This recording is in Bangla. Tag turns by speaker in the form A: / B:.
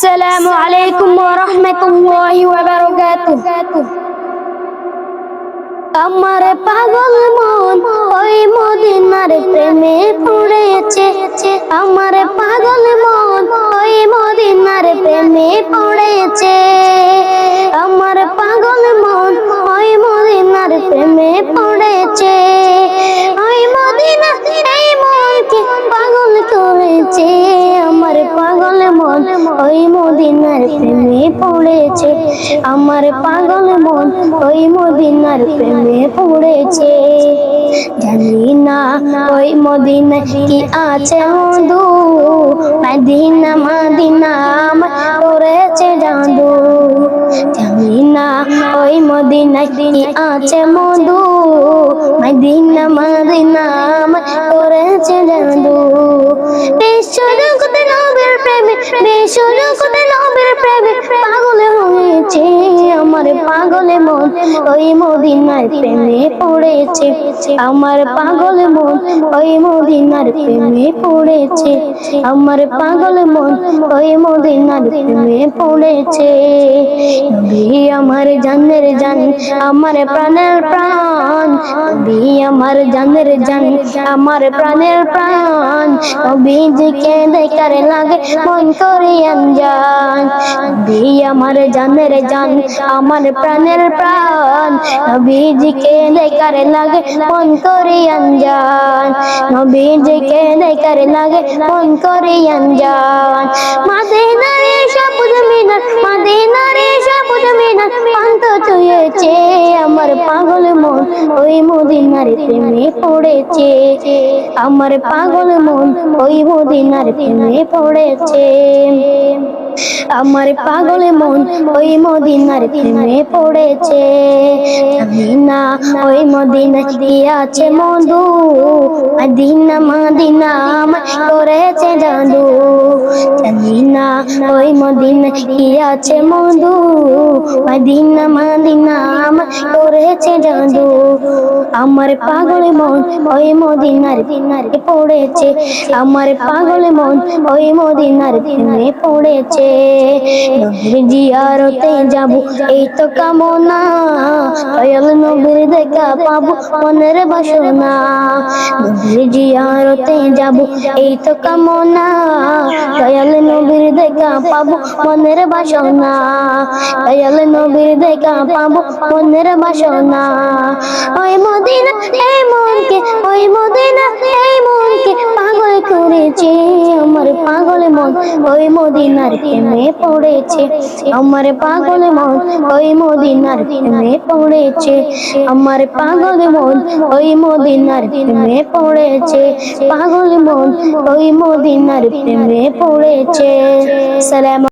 A: السلام عليكم ورحمة الله وبركاته আমার পাগল মন ওই মদিনার প্রেমে পড়েছে আমার পাগল মন ওই মদিনার প্রেমে পড়েছে ওই মদিনার প্রেমে পড়েছে। আমার পাগল মন ওই মদিনার প্রেমে পড়েছে। জানি না ওই মদিনা কি আছে মধু মদিনা মদিনা করেছে জাদু। জানি না ওই মদিনা কি আছে মধু মদিনা মদিনা নবীর প্রেমে পাগল হয়েছে। আমার পাগলে মন, ওই মদিনার প্রেমে পড়েছে। আমার পাগল মন, ওই মদিনার প্রেমে পড়েছে। আমার পাগল মন, ওই মদিনার প্রেমে পড়েছে। আমার জানের জান, আমার প্রাণের প্রাণ। নবী আমার জানের জান, আমার প্রাণের প্রাণ। নবীজিকে দেখার লাগে মন করে আনজান নবী আমার জানের জান আমার প্রাণের প্রাণ। নবীজিকে দেখার লাগে মন করে আনজান নবীজিকে দেখার লাগে মন করে আনজান মাদিনার সবুজ মিনার, মাদিনার সবুজ মিনার পান্ত ছুঁয়েছে আমার পাগল মন। ওই মদিনার প্রেমে পড়েছে, আমার পাগল মন। ওই মদিনার প্রেমে পড়েছে। আমার পাগলে মন ওই মদিনার প্রেমে পড়েছে। না ওই মদিনা কি আছে মধু। মদিনা মদিনা আমার করেছে জাদু। জানি না ওই মদিনা কি আছে মধু। মদিনা মদিনা আমার করেছে জাদু। আমার পাগল মন, ওই মদিনার দিনার পড়েছে। আমার পাগল মন, ওই মদিনার দিনে পড়েছে। জিয়ারতে যাব, এই তো কামনা। দয়াল নবীর দেখা পাবো, মনের বাসনা। জিয়ারতে যাব, এই তো কামনা। দয়াল নবীর দেখা পাবো, মনের বাসনা। দয়াল নবীর দেখা পাবো, মনের বাসনা। করেছে আমার পাগল মন, ওই মদিনার প্রেমে পড়েছে। আমার পাগল মন, ওই মদিনার প্রেমে পড়েছে। আমার পাগল মন, ওই মদিনার প্রেমে পড়েছে। পাগল মন, ওই মদিনার প্রেমে পড়েছে। সালাম